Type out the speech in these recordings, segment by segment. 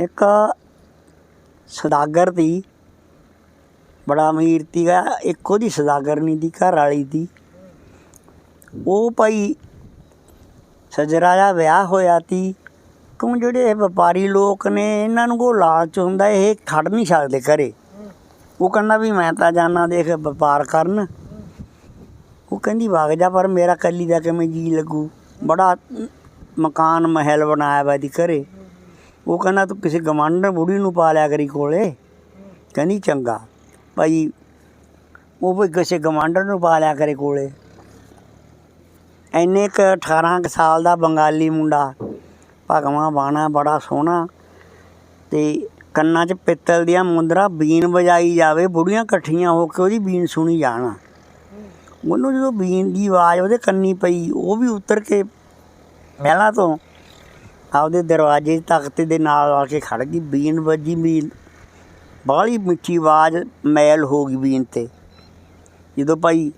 ਇੱਕ ਸਦਾਗਰ ਦੀ, ਬੜਾ ਅਮੀਰ ਤੀਗਾ ਇੱਕ ਉਹਦੀ ਸਦਾਗਰਨੀ ਦੀ, ਘਰ ਵਾਲੀ ਦੀ। ਉਹ ਭਾਈ ਸਜਰਾ ਦਾ ਵਿਆਹ ਹੋਇਆ ਤੀ। ਕਿਉਂ ਜਿਹੜੇ ਇਹ ਵਪਾਰੀ ਲੋਕ ਨੇ, ਇਹਨਾਂ ਨੂੰ ਕੋ ਲਾਲਚ ਹੁੰਦਾ, ਇਹ ਖੜ ਨਹੀਂ ਸਕਦੇ ਘਰੇ। ਉਹ ਕਹਿੰਦਾ ਵੀ ਮੈਂ ਤਾਂ ਜਾਣਾ ਦੇਖ ਵਪਾਰ ਕਰਨ। ਉਹ ਕਹਿੰਦੀ ਵਗ ਜਾ, ਪਰ ਮੇਰਾ ਕੱਲੀ ਦਾ ਕਿਵੇਂ ਜੀ ਲੱਗੂ? ਬੜਾ ਮਕਾਨ ਮਹਿਲ ਬਣਾਇਆ ਵਾ ਦੀ ਘਰੇ। ਉਹ ਕਹਿੰਦਾ ਤੂੰ ਕਿਸੇ ਗਵਾਂਢਣ ਬੁੜੀ ਨੂੰ ਪਾ ਲਿਆ ਕਰੀ ਕੋਲੇ, ਕਹਿੰਦੀ ਚੰਗਾ। ਭਾਈ, ਉਹ ਵੀ ਕਿਸੇ ਗਵਾਂਢਣ ਨੂੰ ਪਾ ਲਿਆ ਕਰੇ ਕੋਲੇ। ਐਨੇ ਕ 18 ਕੁ ਸਾਲ ਦਾ ਬੰਗਾਲੀ ਮੁੰਡਾ, ਭਗਵਾ ਬਾਣਾ ਬੜਾ ਸੋਹਣਾ, ਤੇ ਕੰਨਾਂ 'ਚ ਪਿੱਤਲ ਦੀਆਂ ਮੁੰਦਰਾ ਬੀਨ ਵਜਾਈ ਜਾਵੇ, ਬੁੜੀਆਂ ਇਕੱਠੀਆਂ ਹੋ ਕੇ ਉਹਦੀ ਬੀਨ ਸੁਣੀ ਜਾਣ। ਉਹਨੂੰ ਜਦੋਂ ਬੀਨ ਦੀ ਆਵਾਜ਼ ਉਹਦੇ ਕੰਨੀ ਪਈ, ਉਹ ਵੀ ਉਤਰ ਕੇ ਮਹਿਲਾਂ ਤੋਂ ਆਪਦੇ ਦਰਵਾਜ਼ੇ ਤਖਤੇ ਦੇ ਨਾਲ ਆ ਕੇ ਖੜ ਗਈ। ਬੀਨ ਵੱਜੀ, ਬੀਨ, ਬਾਹਲੀ ਮਿੱਠੀ ਆਵਾਜ਼ ਮੈਲ ਹੋ ਗਈ ਬੀਨ ਤੇ। ਜਦੋਂ ਭਾਈ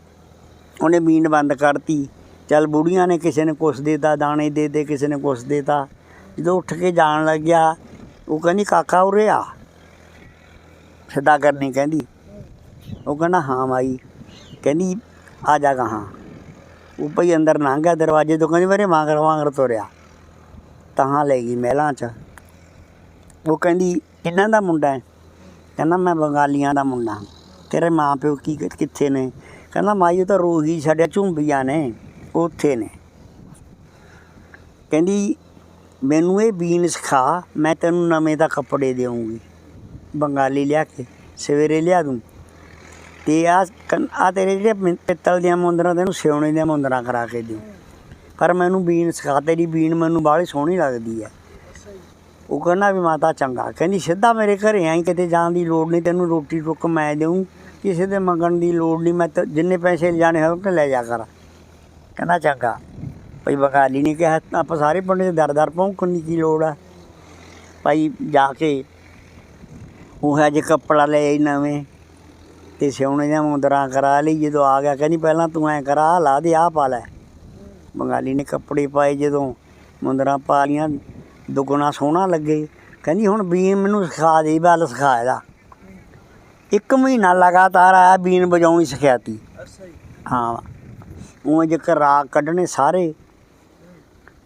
ਉਹਨੇ ਬੀਨ ਬੰਦ ਕਰਤੀ, ਚੱਲ ਬੁੜੀਆਂ ਨੇ ਕਿਸੇ ਨੇ ਕੁਛ ਦੇਤਾ, ਦਾਣੇ ਦੇ ਦੇ, ਕਿਸੇ ਨੇ ਕੁਛ ਦੇਤਾ। ਜਦੋਂ ਉੱਠ ਕੇ ਜਾਣ ਲੱਗਿਆ, ਉਹ ਕਹਿੰਦੀ, ਕਾਕਾ ਉਰੇ ਆ। ਸਿੱਧਾ ਕਰਨੀ ਕਹਿੰਦੀ। ਉਹ ਕਹਿੰਦਾ, ਹਾਂ ਮਾਈ। ਕਹਿੰਦੀ, ਆ ਜਾ ਕਹਾਂ ਉਹ ਭਈ ਅੰਦਰ ਲੰਘ ਗਿਆ ਦਰਵਾਜ਼ੇ ਤੋਂ, ਕਹਿੰਦੀ, ਮੇਰੇ ਮਾਂਗਰ ਵਾਂਗਰ ਤੋਰਿਆ। ਤਾਂ ਲੈ ਗਈ ਮਹਿਲਾਂ 'ਚ। ਉਹ ਕਹਿੰਦੀ, ਇਹਨਾਂ ਦਾ ਮੁੰਡਾ ਹੈ। ਕਹਿੰਦਾ, ਮੈਂ ਬੰਗਾਲੀਆਂ ਦਾ ਮੁੰਡਾ ਤੇਰੇ ਮਾਂ ਪਿਓ ਕੀ, ਕਿੱਥੇ ਨੇ? ਕਹਿੰਦਾ, ਮਾਈ, ਉਹ ਤਾਂ ਰੋਹੀ ਸਾਡੇ ਝੁੰਬੀਆਂ ਨੇ, ਉੱਥੇ ਨੇ। ਕਹਿੰਦੀ, ਮੈਨੂੰ ਇਹ ਬੀਨ ਸਿਖਾ, ਮੈਂ ਤੈਨੂੰ ਨਵੇਂ ਦਾ ਕੱਪੜੇ ਦੇਵਾਂਗੀ ਬੰਗਾਲੀ ਲਿਆ ਕੇ, ਸਵੇਰੇ ਲਿਆ ਦੂੰ। ਤੇ ਆ ਆ ਤੇਰੇ ਜਿਹੜੇ ਪਿੱਤਲ ਦੀਆਂ ਮੁੰਦਰਾਂ, ਤੈਨੂੰ ਸਿਉਣੇ ਦੀਆਂ ਮੁੰਦਰਾਂ ਕਰਾ ਕੇ ਦਿਉ ਪਰ ਮੈਨੂੰ ਬੀਨ ਸਿਖਾ, ਤੇਰੀ ਬੀਨ ਮੈਨੂੰ ਬਾਹਲੀ ਸੋਹਣੀ ਲੱਗਦੀ ਹੈ। ਉਹ ਕਹਿੰਦਾ ਵੀ ਮਾਤਾ ਚੰਗਾ, ਕਹਿੰਦੀ ਸਿੱਧਾ ਮੇਰੇ ਘਰੇ ਆਈ, ਕਿਤੇ ਜਾਣ ਦੀ ਲੋੜ ਨਹੀਂ, ਤੈਨੂੰ ਰੋਟੀ ਟੁੱਕ ਮੈਂ ਦੇਉਂ ਕਿਸੇ ਦੇ ਮੰਗਣ ਦੀ ਲੋੜ ਨਹੀਂ, ਮੈਂ ਤਾਂ, ਜਿੰਨੇ ਪੈਸੇ ਲਿਜਾਣੇ ਹੋਣ ਤੇ ਲੈ ਜਾ ਕਰ। ਕਹਿੰਦਾ ਚੰਗਾ, ਭਾਈ ਬਗਾਲੀ ਨੇ ਕਿਹਾ, ਆਪਾਂ ਸਾਰੇ ਪਿੰਡ 'ਚ ਦਰ ਦਰ ਭੌਂਕਣ ਦੀ ਕੀ ਲੋੜ ਆ? ਭਾਈ ਜਾ ਕੇ ਉਹ ਜੇ ਕੱਪੜਾ ਲੈ ਆਈ ਨਵੇਂ, ਤੇ ਸਿਉਣੇ ਦੀਆਂ ਮੁੰਦਰਾਂ ਕਰਾ ਲਈ, ਜਦੋਂ ਆ ਗਿਆ, ਕਹਿੰਦੀ ਪਹਿਲਾਂ ਤੂੰ ਐ ਕਰਾ, ਆਹ ਲਾ ਦੇ, ਆਹ ਪਾ ਲੈ। ਬੰਗਾਲੀ ਨੇ ਕੱਪੜੇ ਪਾਏ ਜਦੋਂ ਮੁੰਦਰਾਂ ਪਾ ਲੀਆਂ ਦੁੱਗਣਾ ਸੋਹਣਾ ਲੱਗੇ। ਕਹਿੰਦੀ ਹੁਣ ਬੀਨ ਮੈਨੂੰ ਸਿਖਾ ਦੇ ਵੱਲ ਸਿਖਾ ਇਹਦਾ। ਇੱਕ ਮਹੀਨਾ ਲਗਾਤਾਰ ਆਇਆ ਬੀਨ ਵਜਾਉਣੀ ਸਿਖਿਆਤੀ। ਹਾਂ। ਉਹ ਜੇਕਰ ਰਾਗ ਕੱਢਣੇ ਸਾਰੇ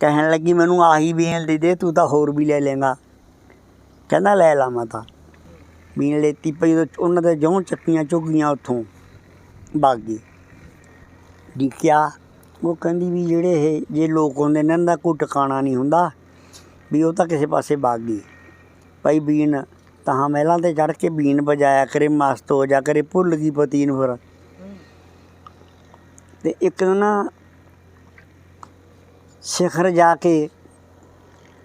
ਕਹਿਣ ਲੱਗੀ ਮੈਨੂੰ ਆਹੀ ਬੀਨ ਦੇ ਦੇ ਤੂੰ ਤਾਂ ਹੋਰ ਵੀ ਲੈ ਲੇਗਾ ਕਹਿੰਦਾ ਲੈ ਲਾ ਮਾਤਾ। ਬੀਨ ਲੈਤੀ ਪਈ ਉਹ- ਉਹਨਾਂ ਦੇ ਜੋਂ ਚੱਕੀਆਂ ਚੁੱਗੀਆਂ ਉੱਥੋਂ ਬਾਗੀ ਡਿੱਕਿਆ ਉਹ ਕਹਿੰਦੀ ਵੀ ਜਿਹੜੇ ਇਹ ਜੇ ਲੋਕ ਹੁੰਦੇ ਨੇ ਇਹਨਾਂ ਦਾ ਕੋਈ ਟਿਕਾਣਾ ਨਹੀਂ ਹੁੰਦਾ ਵੀ ਉਹ ਤਾਂ ਕਿਸੇ ਪਾਸੇ ਵਗ ਗਈ ਭਾਈ ਬੀਨ ਤਾਂ ਮਹਿਲਾਂ ਤੇ ਚੜ ਕੇ ਬੀਨ ਵਜਾਇਆ ਕਰੇ ਮਸਤ ਹੋ ਜਾ ਕਰੇ ਭੁੱਲ ਗਈ ਪਤੀ ਨੂੰ ਫਿਰ। ਤੇ ਇੱਕ ਦਿਨ ਨਾ ਸਿਖਰ ਜਾ ਕੇ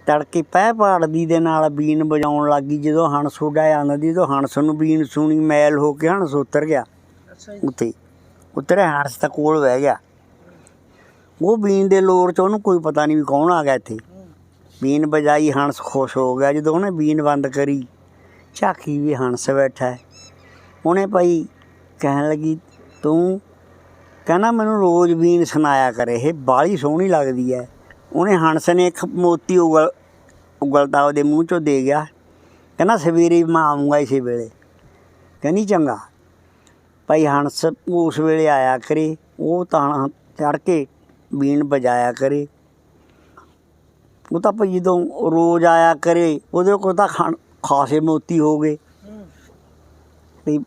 ਤੜਕੇ ਪੈ ਪਾੜਦੀ ਦੇ ਨਾਲ ਬੀਨ ਵਜਾਉਣ ਲੱਗੀ ਜਦੋਂ ਹੰਸ ਉੱਡਿਆ ਜਾਂਦਾ ਦੀ ਜਦੋਂ ਹੰਸ ਨੂੰ ਬੀਨ ਸੁਣੀ ਮੈਲ ਹੋ ਕੇ ਹੰਸ ਉਤਰ ਗਿਆ। ਉੱਥੇ ਉਤਰਿਆ ਹੰਸ ਤਾਂ ਕੋਲ ਬਹਿ ਗਿਆ। ਉਹ ਬੀਨ ਦੇ ਲੋਰ ਚ ਉਹਨੂੰ ਕੋਈ ਪਤਾ ਨਹੀਂ ਵੀ ਕੌਣ ਆ ਗਿਆ ਇੱਥੇ। ਬੀਨ ਬਜਾਈ ਹੰਸ ਖੁਸ਼ ਹੋ ਗਿਆ, ਜਦੋਂ ਉਹਨੇ ਬੀਨ ਬੰਦ ਕਰੀ, ਝਾਕੀ ਵੀ ਹੰਸ ਬੈਠਾ ਉਹਨੇ ਭਾਈ ਕਹਿਣ ਲੱਗੀ, ਤੂੰ ਕਹਿੰਦਾ ਮੈਨੂੰ ਰੋਜ਼ ਬੀਨ ਸੁਣਾਇਆ ਕਰੇ, ਇਹ ਬਾਲੀ ਸੋਹਣੀ ਲੱਗਦੀ ਹੈ। ਉਹਨੇ ਹੰਸ ਨੇ ਇੱਕ ਮੋਤੀ ਉਗਲ ਉਗਲਦਾ ਉਹਦੇ ਮੂੰਹ ਚੋਂ ਦੇ ਗਿਆ। ਕਹਿੰਦਾ, ਸਵੇਰੇ ਮੈਂ ਆਉਂਗਾ ਇਸੇ ਵੇਲੇ। ਕਹਿੰਦੀ, ਚੰਗਾ। ਭਾਈ ਹੰਸ ਉਸ ਵੇਲੇ ਆਇਆ ਕਰੇ, ਉਹ ਤਾਂ ਚੜ ਕੇ ਬੀਣ ਬਜਾਇਆ ਕਰੇ। ਉਹ ਤਾਂ ਭਾਈ ਜਦੋਂ ਰੋਜ਼ ਆਇਆ ਕਰੇ, ਉਹਦੇ ਕੋਲ ਤਾਂ ਖਾਣ- ਖਾਸੇ ਮੋਤੀ ਹੋ ਗਏ। ਤੇ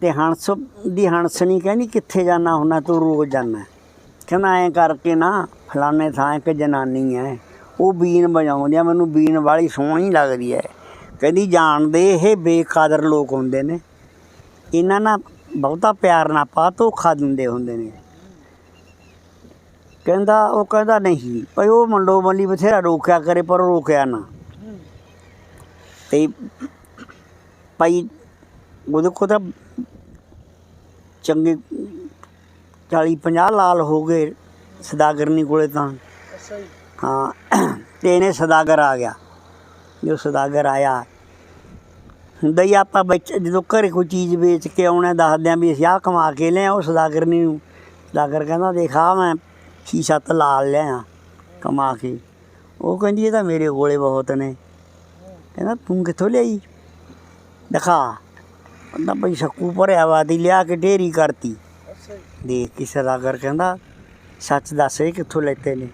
ਤੇ ਹੰਸ ਦੀ ਹੰਸਣੀ ਕਹਿੰਦੀ ਕਿੱਥੇ ਜਾਣਾ ਹੁੰਦਾ ਤੂੰ ਰੋਜ਼ ਜਾਣਾ। ਕਹਿੰਦਾ ਐਂ ਕਰਕੇ ਨਾ, ਫਲਾਣੇ ਥਾਂ ਇੱਕ ਜਨਾਨੀ ਐ, ਉਹ ਬੀਨ ਵਜਾਉਂਦੀ ਆ ਮੈਨੂੰ ਬੀਨ ਵਾਲੀ ਸੋਹਣੀ ਲੱਗਦੀ ਐ। ਕਹਿੰਦੀ ਜਾਣਦੇ ਇਹ ਬੇਕਾਦਰ ਲੋਕ ਹੁੰਦੇ ਨੇ। ਇਹਨਾਂ ਨਾਲ ਬਹੁਤਾ ਪਿਆਰ ਨਾ ਪਾ ਧੋਖਾ ਦਿੰਦੇ ਹੁੰਦੇ ਨੇ। ਕਹਿੰਦਾ ਉਹ ਕਹਿੰਦਾ ਨਹੀਂ ਭਈ ਉਹ ਮੰਡੋ ਮੰਡੀ ਬਥੇਰਾ ਰੋਕਿਆ ਕਰੇ ਪਰ ਰੋਕਿਆ ਨਾ। ਤੇ ਭਾਈ ਉਹਦੇ ਕੋਲ ਤਾਂ ਚੰਗੇ 40 50 ਲਾਲ ਹੋ ਗਏ ਸਦਾਗਰਨੀ ਕੋਲੇ ਤਾਂ। ਹਾਂ ਤੇ ਇਹਨੇ ਸਦਾਗਰ ਆ ਗਿਆ। ਜੋ ਸਦਾਗਰ ਆਇਆ ਹੁੰਦਾ ਹੀ ਆਪਾਂ ਬੱਚ ਜਦੋਂ ਘਰੇ ਕੋਈ ਚੀਜ਼ ਵੇਚ ਕੇ ਆਉਣਾ ਦੱਸਦੇ ਆਂ ਵੀ ਅਸੀਂ ਆਹ ਕਮਾ ਕੇ ਲਿਆ ਉਹ ਸਦਾਗਰਨੀ ਨੂੰ। ਸਦਾਗਰ ਕਹਿੰਦਾ, ਦੇਖ ਆ ਮੈਂ ਛੀ ਸੱਤ ਲਾਲ ਲਿਆ ਕਮਾ ਕੇ। ਉਹ ਕਹਿੰਦੀ, ਇਹ ਤਾਂ ਮੇਰੇ ਕੋਲੇ ਬਹੁਤ ਨੇ। ਕਹਿੰਦਾ, ਤੂੰ ਕਿੱਥੋਂ ਲਿਆਈ? ਦਿਖਾ। ਕਹਿੰਦਾ, ਬਈ ਸ਼ੱਕੂ ਭਰਿਆ ਵਾ, ਦੀ ਲਿਆ ਕੇ ਢੇਰੀ ਕਰਤੀ। ਦੇਖ ਕੇ ਸਦਾਗਰ ਕਹਿੰਦਾ, ਸੱਚ ਦੱਸ, ਇਹ ਕਿੱਥੋਂ ਲੈਤੇ ਨੇ?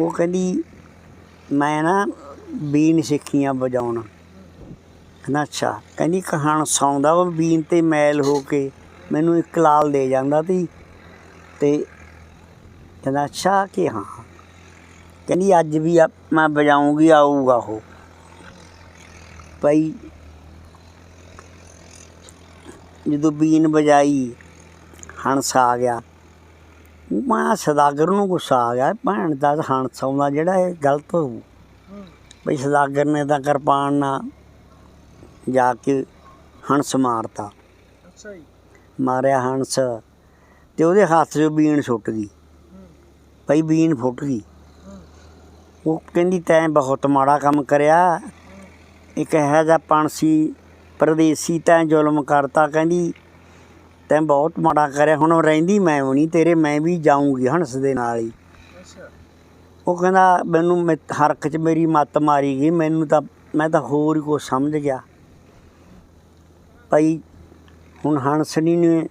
ਉਹ ਕਹਿੰਦੀ, ਮੈਂ ਨਾ ਬੀਨ ਸਿੱਖੀਆਂ ਵਜਾਉਣਾ। ਕਹਿੰਦਾ ਅੱਛਾ। ਕਹਿੰਦੀ ਕਹਾਣ ਸੌਂਦਾ ਉਹ ਬੀਨ ਤੇ ਮੈਲ ਹੋ ਕੇ ਮੈਨੂੰ ਇੱਕ ਲਾਲ ਦੇ ਜਾਂਦਾ ਸੀ ਤੇ ਕਹਿੰਦਾ ਅੱਛਾ ਕਿ ਹਾਂ? ਕਹਿੰਦੀ ਅੱਜ ਵੀ ਮੈਂ ਵਜਾਉਂਗੀ ਆਊਗਾ ਉਹ। ਭਾਈ ਜਦੋਂ ਬੀਨ ਵਜਾਈ ਹੰਸ ਆ ਗਿਆ। ਮੈਂ ਸਦਾਗਰ ਨੂੰ ਗੁੱਸਾ ਆ ਗਿਆ ਭੈਣ ਦਾ ਹੰਸ ਆਉਂਦਾ ਜਿਹੜਾ ਇਹ ਗਲਤ ਹੋਊ? ਹੂੰ। ਬਈ ਸਦਾਗਰ ਨੇ ਤਾਂ ਕਿਰਪਾਨ ਨਾਲ ਜਾ ਕੇ ਹੰਸ ਮਾਰਤਾ। ਅੱਛਾ ਜੀ। ਮਾਰਿਆ ਹੰਸ ਤੇ ਉਹਦੇ ਹੱਥ 'ਚੋਂ ਬੀਨ ਛੁੱਟ ਗਈ। ਹੂੰ ਭਈ ਬੀਨ ਫੁੱਟ ਗਈ। ਹੂੰ ਉਹ ਕਹਿੰਦੀ ਤੈਂ ਬਹੁਤ ਮਾੜਾ ਕੰਮ ਕਰਿਆ। ਇੱਕ ਇਹੋ ਜਿਹਾ ਪੰਛੀ ਪਰਦੇਸੀ ਤੈਂ ਜ਼ੁਲਮ ਕਰਤਾ। ਕਹਿੰਦੀ ਤੈਂ ਬਹੁਤ ਮਾੜਾ ਕਰਿਆ। ਹੁਣ ਰਹਿੰਦੀ ਮੈਂ ਵੀ ਨਹੀਂ ਤੇਰੇ ਮੈਂ ਵੀ ਜਾਊਂਗੀ ਹੰਸ ਦੇ ਨਾਲ ਹੀ। ਉਹ ਕਹਿੰਦਾ ਮੈਨੂੰ ਹਰਕ 'ਚ ਮੇਰੀ ਮੱਤ ਮਾਰੀ ਗਈ। ਮੈਨੂੰ ਤਾਂ ਮੈਂ ਤਾਂ ਹੋਰ ਹੀ ਕੁਛ ਸਮਝ ਗਿਆ। ਭਾਈ, ਹੁਣ ਹੰਸਣੀ ਨੇ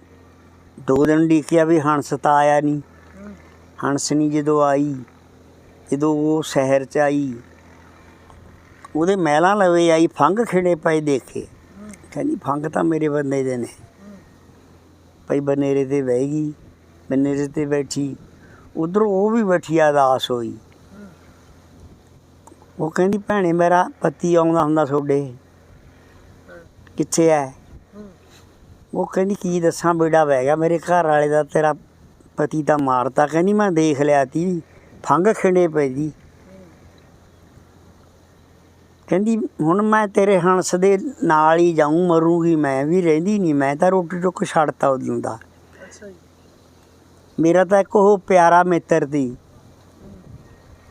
ਦੋ ਦਿਨ ਡੀਕਿਆ ਵੀ ਹੰਸ ਤਾਂ ਆਇਆ ਨਹੀਂ ਹੂੰ ਹੰਸਣੀ ਜਦੋਂ ਆਈ, ਜਦੋਂ ਉਹ ਸ਼ਹਿਰ 'ਚ ਆਈ, ਉਹਦੇ ਮਹਿਲਾਂ ਲਵੇ ਆਈ, ਫੰਗ ਖਿੜੇ ਪਏ ਦੇਖੇ। ਕਹਿੰਦੀ, ਫੰਗ ਤਾਂ ਮੇਰੇ ਬੰਦੇ ਦੇ ਨੇ। ਭਾਈ, ਬਨੇਰੇ ਤੇ ਬਹਿ ਗਈ, ਬਨੇਰੇ ਤੇ ਬੈਠੀ। ਉਧਰ ਉਹ ਵੀ ਬੈਠੀ ਆਦਾਸ ਹੋਈ। ਉਹ ਕਹਿੰਦੀ, ਭੈਣੇ, ਮੇਰਾ ਪਤੀ ਆਉਂਦਾ ਹੁੰਦਾ ਤੁਹਾਡੇ ਕਿੱਥੇ ਐ? ਉਹ ਕਹਿੰਦੀ ਕੀ ਦੱਸਾਂ ਬੇੜਾ ਬਹਿ ਗਿਆ ਮੇਰੇ ਘਰ ਵਾਲੇ ਦਾ ਤੇਰਾ ਪਤੀ ਤਾਂ ਮਾਰਤਾ। ਕਹਿੰਦੀ ਮੈਂ ਦੇਖ ਲਿਆ ਤੀ ਫੰਗ ਖਿੰਡੇ ਪਈ ਦੀ। ਕਹਿੰਦੀ ਹੁਣ ਮੈਂ ਤੇਰੇ ਹੰਸ ਦੇ ਨਾਲ ਹੀ ਜਾਊਂ ਮਰੂੰਗੀ ਮੈਂ ਵੀ ਰਹਿੰਦੀ ਨਹੀਂ ਮੈਂ ਤਾਂ ਰੋਟੀ ਟੁੱਕ ਛੱਡਤਾ ਉਦੋਂ ਦਾ ਮੇਰਾ ਤਾਂ ਇੱਕ ਉਹ ਪਿਆਰਾ ਮਿੱਤਰ ਸੀ।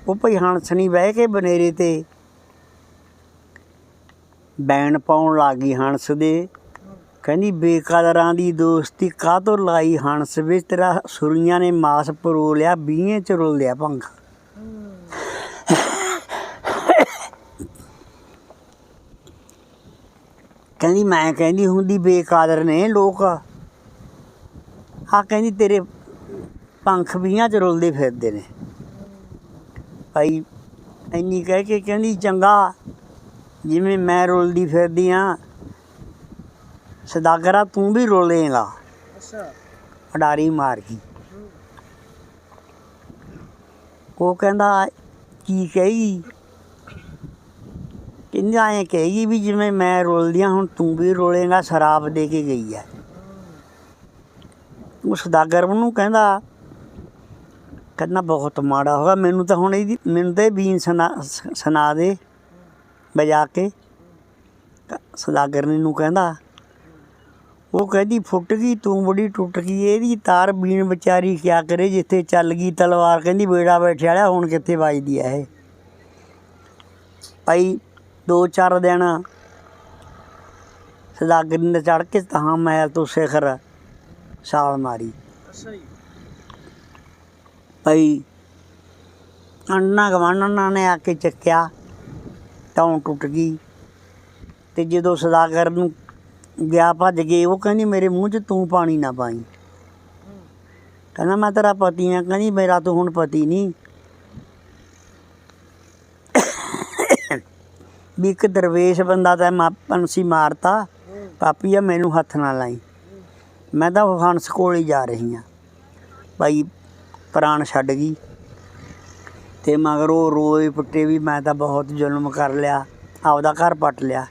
ਉਹ ਭਈ ਹੰਸਣੀ ਬਹਿ ਕੇ ਬਨੇਰੇ ਤੇ ਬੈਣ ਪਾਉਣ ਲੱਗੀ ਹੰਸ ਦੇ। ਕਹਿੰਦੀ, ਬੇਕਦਰਾਂ ਦੀ ਦੋਸਤੀ ਕਾਹਤੋਂ ਲਾਈ ਹੰਸ ਵਿੱਚ ਤੇਰਾ ਸੁਰੀਆਂ ਨੇ ਮਾਸ ਪਰੋ ਲਿਆ, ਬੀਹੇ ਚ ਰੁਲ ਲਿਆ ਪੰਖ ਕਹਿੰਦੀ, ਮੈਂ ਕਹਿੰਦੀ ਹੁੰਦੀ ਬੇਕਾਦਰ ਨੇ ਲੋਕ। ਆ ਕਹਿੰਦੀ, ਤੇਰੇ ਪੰਖ ਬੀਹਾਂ ਚ ਰੁਲਦੇ ਫਿਰਦੇ ਨੇ। ਭਾਈ, ਇੰਨੀ ਕਹਿ ਕੇ ਕਹਿੰਦੀ, ਚੰਗਾ, ਜਿਵੇਂ ਮੈਂ ਰੁਲਦੀ ਫਿਰਦੀ ਆ ਸਦਾਗਰਾ ਤੂੰ ਵੀ ਰੁਲੇਗਾ ਅੱਛਾ। ਅਡਾਰੀ ਮਾਰ ਗਈ। ਹੂੰ ਉਹ ਕਹਿੰਦਾ ਕੀ ਕਹੇਗੀ? ਕਹਿੰਦਾ ਐਂ ਕਹੇਗੀ ਵੀ ਜਿਵੇਂ ਮੈਂ ਰੁਲਦੀ ਹਾਂ ਹੁਣ ਤੂੰ ਵੀ ਰੋਲੇਗਾ ਸ਼ਰਾਬ ਦੇ ਕੇ ਗਈ ਹੈ ਉਹ ਸਦਾਗਰ ਨੂੰ ਕਹਿੰਦਾ ਕਹਿੰਦਾ ਬਹੁਤ ਮਾੜਾ ਹੋਗਾ ਮੈਨੂੰ ਤਾਂ ਹੁਣ ਇਹਦੀ ਮੈਨੂੰ ਤਾਂ ਇਹ ਬੀਨ ਸੁਣਾ ਸੁਣਾ ਦੇ। ਵਜਾ ਕੇ। ਕ- ਸਦਾਗਰ ਨੇ ਨੂੰ ਕਹਿੰਦਾ ਉਹ ਕਹਿੰਦੀ ਫੁੱਟ ਗਈ ਤੂੰ ਬੜੀ ਟੁੱਟ ਗਈ ਇਹਦੀ ਤਾਰ ਬੀਨ ਵਿਚਾਰੀ ਕਿਆ ਕਰੇ ਜਿੱਥੇ ਚੱਲ ਗਈ ਤਲਵਾਰ? ਕਹਿੰਦੀ ਬੇੜਾ ਬੈਠੇ ਵਾਲਿਆ ਹੁਣ ਕਿੱਥੇ ਵੱਜਦੀ ਐ ਇਹ? ਭਾਈ ਦੋ ਚਾਰ ਦਿਨ ਸਦਾਗਰ ਨੇ ਚੜ ਕੇ ਤਾਂ ਮਹਿਲ ਤੋਂ ਸਿਖਰ ਛਾਲ ਮਾਰੀ। ਅੱਛਾ ਜੀ। ਭਾਈ ਅੰਨਾ ਗਵਾਨਣਾ ਨੇ ਆ ਕੇ ਚੱਕਿਆ ਟੌਂ ਟੁੱਟ ਗਈ। ਤੇ ਜਦੋਂ ਸਦਾਗਰ ਨੂੰ ਗਿਆ, ਭੱਜ ਗਏ, ਉਹ ਕਹਿੰਦੀ ਮੇਰੇ ਮੂੰਹ 'ਚ ਤੂੰ ਪਾਣੀ ਨਾ ਪਾਈ। ਕਹਿੰਦਾ ਮੈਂ ਤੇਰਾ ਪਤੀ ਆ, ਕਹਿੰਦੀ ਮੇਰਾ ਤੂੰ ਹੁਣ ਪਤੀ ਨਹੀਂ। ਵੀ ਇੱਕ ਦਰਵੇਸ਼ ਬੰਦਾ ਤਾਂ ਮਾਪਨ ਸੀ ਮਾਰਤਾ, ਪਾਪੀ ਆ, ਮੈਨੂੰ ਹੱਥ ਨਾ ਲਾਈ। ਮੈਂ ਤਾਂ ਉਹ ਹੰਸ ਕੋਲ ਹੀ ਜਾ ਰਹੀ ਆ। ਭਾਈ ਪ੍ਰਾਣ ਛੱਡ ਗਈ। ਤੇ ਮਗਰ ਉਹ ਰੋਏ ਪੁੱਟੇ ਵੀ ਮੈਂ ਤਾਂ ਬਹੁਤ ਜ਼ੁਲਮ ਕਰ ਲਿਆ, ਆਪਦਾ ਘਰ ਪੱਟ ਲਿਆ।